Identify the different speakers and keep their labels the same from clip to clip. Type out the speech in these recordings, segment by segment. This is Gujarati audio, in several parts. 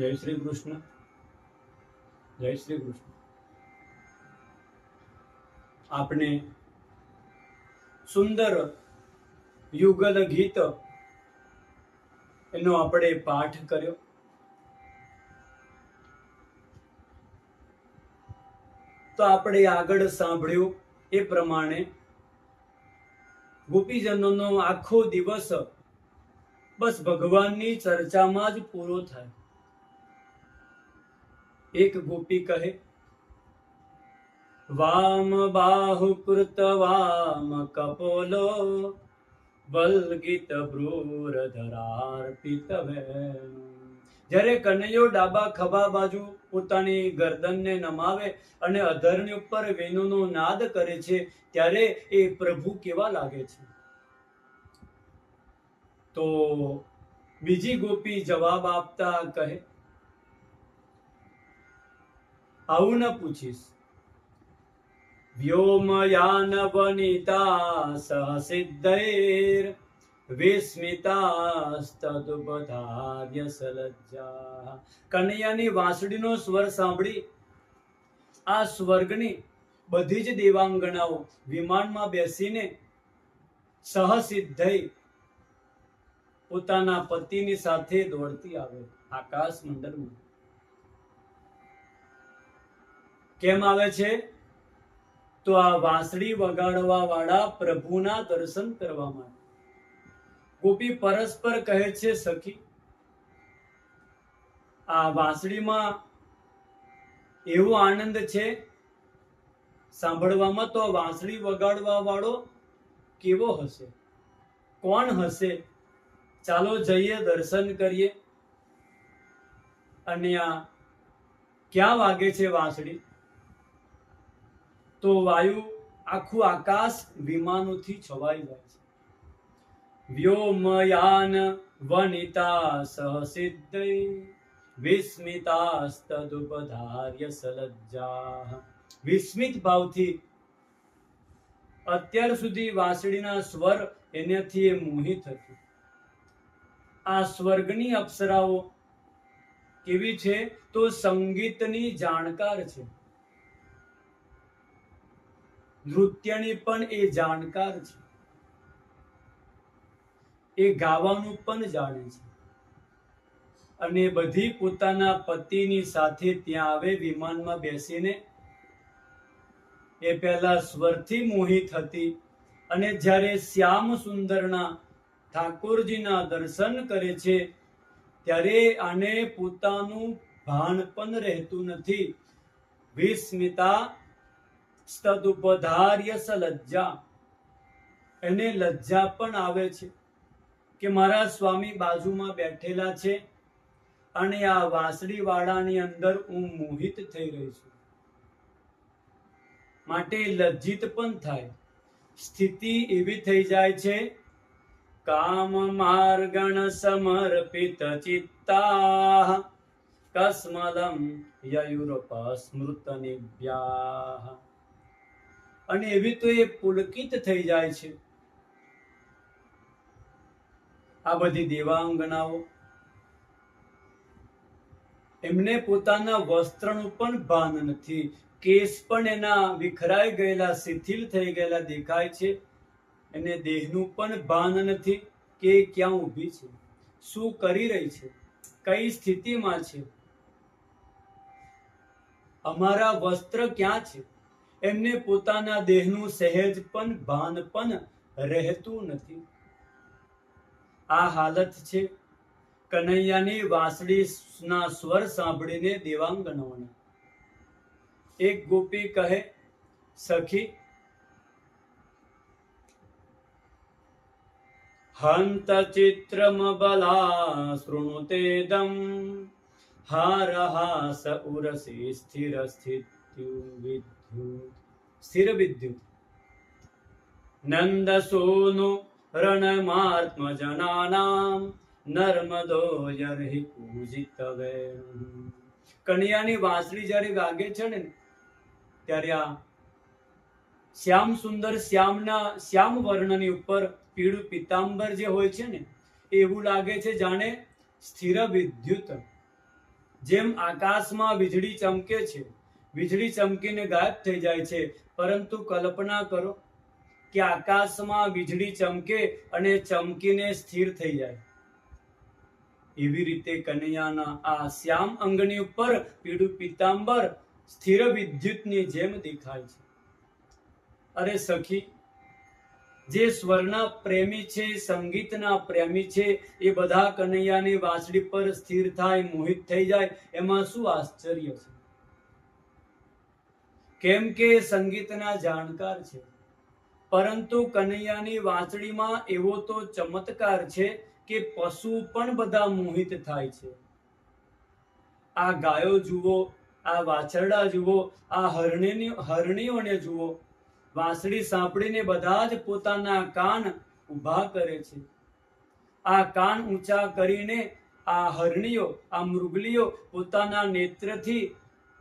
Speaker 1: જય શ્રી કૃષ્ણ. જય શ્રી કૃષ્ણ. આપણે સુંદર યુગલ ગીત એનો આપણે પાઠ કર્યો. તો આપણે આગળ સાંભળ્યું એ પ્રમાણે ગોપીજનોનો આખો દિવસ બસ ભગવાનની ચર્ચામાં જ પૂરો થાય. એક ગોપી કહે, વામ બાહુ કૃત વામ કપોલો, વલ્ગિત ભ્રૂર ધરાર્પિત જ્યારે કનૈયો ડાબા ખભા બાજુ પોતાની ગરદનને નમાવે અને અધરની ઉપર વેણુનો નાદ કરે છે, ત્યારે એ પ્રભુ કેવા લાગે છે? તો બીજી ગોપી જવાબ આપતા કહે આવું ન પૂછીશ. વ્યોમયાન વનિતા સહસિદ્ધૈર વિસ્મિતાસ્તદુપધાર્ય સલજ્જા કનૈયાની વાંસળીનો સ્વર સાંભળી, આ સ્વર્ગની બધી જ દેવાંગણાઓ વિમાનમાં બેસીને સહસિદ્ધૈ પોતાના પતિની સાથે દોડતી આવે. આકાશ મંડળમાં કેમ આવે છે? તો આ વાંસળી વગાડવા વાળા પ્રભુના દર્શન કરવા માટે. ગોપી પરસ્પર કહે છે, સખી, આ વાંસળીમાં એવો આનંદ છે? સાંભળવામાં તો વાંસળી વગાડવા વાળો કેવો હશે? કોણ હશે? ચાલો જઈએ દર્શન કરીએ. અને આ ક્યાં વાગે છે વાંસળી? તો વાયુ આખું આકાશ વિમાનોથી છવાઈ જાય છે. વ્યોમયાન વનિતા સહસિદ્ધૈ વિસ્મિતાસ્તદુપધાર્ય સલજ્જા. વિસ્મિત ભાવથી અત્યાર સુધી વાંસળીના સ્વર એનાથી એ મોહિત હતું. આ સ્વર્ગની અપ્સરાઓ કેવી છે તો સંગીતની જાણકાર છે. નૃત્યની પણ એ જાણકાર છે. એ ગાવાનું પણ જાણે છે. અને બધી પોતાના પતિની સાથે ત્યાં આવે, વિમાનમાં બેસીને. એ પહેલા સ્વરથી મોહિત હતી અને જ્યારે શ્યામ સુંદરના ઠાકોરજીના દર્શન કરે છે, ત્યારે આને પોતાનું ભાન પણ રહેતું નથી. વિસ્મિતા સ્તદુપધાર્ય લજ્જા. એને લજ્જા પણ આવે છે કે મારા સ્વામી બાજુમાં બેઠેલા છે અને આ વાંસળીવાળાની અંદર હું મોહિત થઈ રહી છું. માટે લજ્જિત પણ થાય. સ્થિતિ એવી થઈ જાય છે, કામ માર્ગણ સમર્પિત ચિત્તા કસ્મલમ યયુરપ સ્મૃત નિવ્યા અને એવી તો એ પુલકિત થઈ જાય છે. આ બધી દેવાંગનાઓ, એમને પોતાના વસ્ત્રનું પણ ભાન નથી. કેસ પણ એના વિખરાઈ ગયેલા, શિથિલ થઈ ગયેલા દેખાય છે. એને દેહનું પણ ભાન નથી કે ક્યાં ઊભી છે, શું કરી રહી છે, કઈ સ્થિતિમાં છે. અમારા વસ્ત્ર ક્યાં છે? એમને પોતાના દેહનું સહેજ પણ ભાન પણ રહેતું નથી. આ હાલત છે કનૈયાની વાંસળીના સ્વર સાંભળીને દેવાંગનાઓના એક ગોપી કહે, સખી, હંત ચિત્રમ બલા શૃણુતેદમ, હારહાસ ઉરસી સ્થિર સ્થિત્યુ વિદ્યુત સ્થિર વિદ્યુત નંદ સોનુ રણમાત્મજનાનામ નર્મદો યર્હિ પૂજિત કન્યાની વાંસળી જ્યારે વાગે છે ને, ત્યારે આ શ્યામ સુંદર શ્યામના શ્યામ વર્ણની ઉપર પીળું પિતાંબર જે હોય છે ને, એવું લાગે છે જાણે સ્થિર વિદ્યુત જેમ આકાશમાં વીજળી ચમકે છે વીજળી ચમકીને ગાયબ થઈ જાય છે. પરંતુ કલ્પના કરો કે આકાશમાં વીજળી ચમકે અને ચમકીને સ્થિર થઈ જાય. એવી રીતે કનૈયાના આ શ્યામ અંગની ઉપર પીળું પિતાંબર સ્થિર વિદ્યુતની જેમ દેખાય છે. અરે સખી, જે સ્વરના પ્રેમી છે, સંગીતના પ્રેમી છે, એ બધા કનૈયાની વાંસળી પર સ્થિર થાય, મોહિત થઈ જાય, એમાં શું આશ્ચર્ય છે? કેમ કે સંગીતના જાણકાર છે. પરંતુ કનૈયાની વાંચડીમાં એવો તો ચમત્કાર છે કે પશુ પણ બધા મોહિત થાય છે. આ ગાયો જુઓ, આ વાછરડા જુઓ, આ હરણીની, હરણીઓને જુઓ, વાંસળી સાંભળીને બધા જ પોતાના કાન ઊભા કરે છે. આ કાન ઊંચા કરીને આ હરણીઓ, આ મૃગલીઓ પોતાના નેત્રથી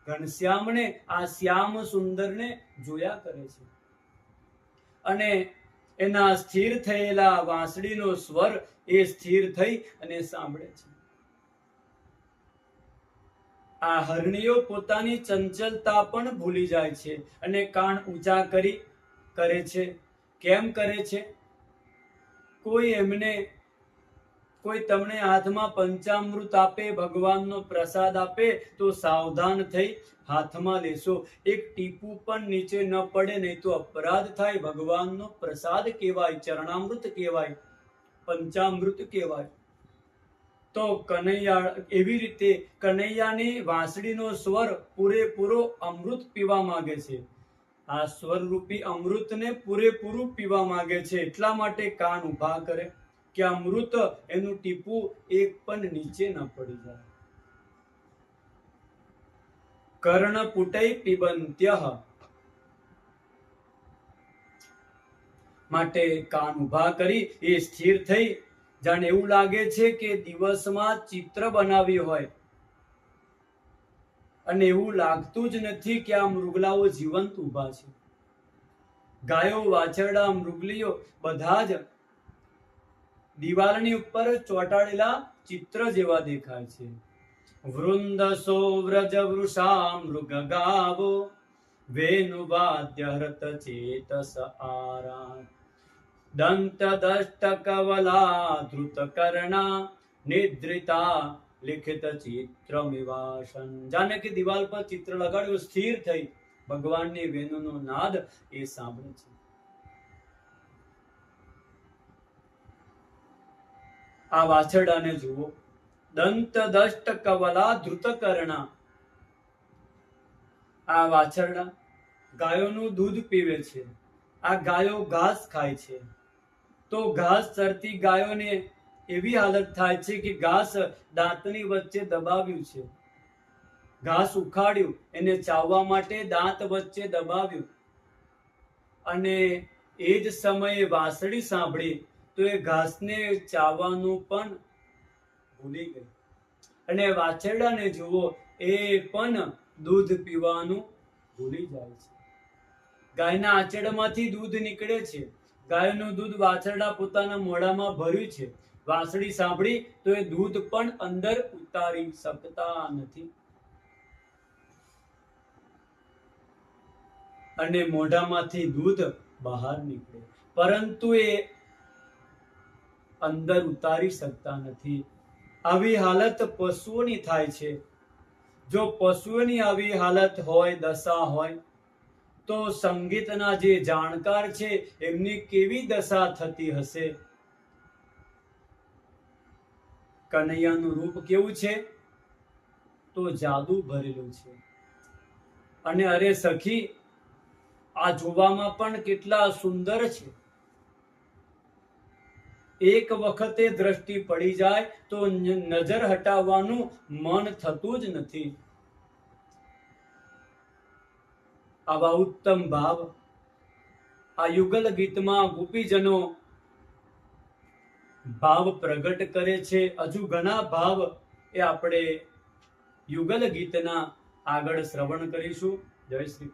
Speaker 1: ઘનશ્યામને આ શ્યામ સુંદરને જોયા કરે છે. અને એના સ્થિર થયેલા વાંસળીનો સ્વર એ સ્થિર થઈ અને સાંભળે છે. આ હરણીઓ પોતાની ચંચલતા પણ ભૂલી જાય છે અને કાન ઊંચા કરી, કરે છે. કેમ કરે છે? કોઈ એમને કોઈ તમને હાથમાં પંચામૃત આપે, ભગવાનનો પ્રસાદ આપે, તો સાવધાન થઈ હાથમાં લેશો. એક ટીપું પણ નીચે ન પડે, નહીં તો અપરાધ થાય. ભગવાનનો પ્રસાદ કહેવાય, ચરણામૃત કહેવાય, પંચામૃત કહેવાય. તો કનૈયા, એવી રીતે કનૈયાની વાંસળીનો સ્વર પૂરેપૂરો અમૃત પીવા માંગે છે. આ સ્વરરૂપી અમૃતને પૂરેપૂરું પીવા માંગે છે. એટલા માટે કાન ઊભા કરે. કે અમૃત એનું ટીપું એક પણ નીચે ન પડી જાય. કર્ણ પુટઈ પીબંત્ય. માટે કાન ઊભા કરી એ સ્થિર થઈ. જાણે એવું લાગે છે કે દિવસમાં ચિત્ર બનાવ્યું હોય. અને એવું લાગતું જ નથી કે આ મૃગલાઓ જીવંત ઊભા છે. ગાયો, વાછરડા, મૃગલીઓ બધા જ દિવાલની ઉપર ચોંટાડેલા ચિત્ર જેવા દેખાય છે. વૃંદ સો વ્રજ વૃષા મૃગ ગાવો, વેણુ વાદ્ય હૃત ચેતસ આરા દંત દષ્ટ કવલા ધૃત કર્ણા નિદ્રિતા લિખિત ચિત્રમિવાસન. જાને કે દિવાલ પર ચિત્ર લગાડ્યું, સ્થિર થઈ ભગવાનની વેણુનો નાદ એ સાંભળે છે. આ વાછરડાને જુઓ. દંત દષ્ટ કવલા ધૃત કરણા. આ વાછરડા ગાયોનું દૂધ પીવે છે. આ ગાયો ઘાસ ખાય છે. તો ઘાસ ચરતી ગાયોને એવી હાલત થાય છે કે ઘાસ દાંતની વચ્ચે દબાવ્યું છે. ઘાસ ઉખાડ્યું, એને ચાવવા માટે દાંત વચ્ચે દબાવ્યું. અને એ જ સમયે વાંસળી સાંભળી તો એ ઘાસને ચાવવાનું પણ ભૂલી ગઈ. અને વાછરડાને જુઓ, એ પણ દૂધ પીવાનું ભૂલી જાય છે. ગાયના આંચળમાંથી દૂધ નીકળે છે. ગાયનું દૂધ વાછરડા પોતાના મોઢામાં ભર્યું છે. વાંસળી સાંભળી તો એ દૂધ પણ અંદર ઉતારી શકતા નથી. અને મોઢામાંથી દૂધ બહાર નીકળે. પરંતુ એ અંદર ઉતારી શકતા નથી. આવી હાલત પશુઓની થાય છે. જો પશુઓની આવી હાલત હોય, દશા હોય, તો સંગીતના જે જાણકાર છે, એમની કેવી દશા થતી હશે? કનૈયાનું રૂપ કેવું છે? તો જાદુ ભરેલું છે. અને અરે સખી, આ જોવામાં પણ કેટલા સુંદર છે. એક વખતે દ્રષ્ટિ પડી જાય તો નજર હટાવવાનું મન થતું જ નથી. આવા ઉત્તમ ભાવ. આ યુગલ ગીતમાં ગોપીજનો ભાવ પ્રગટ કરે છે. હજુ ઘણા ભાવ એ આપણે યુગલ ગીતના આગળ શ્રવણ કરીશું. જય શ્રી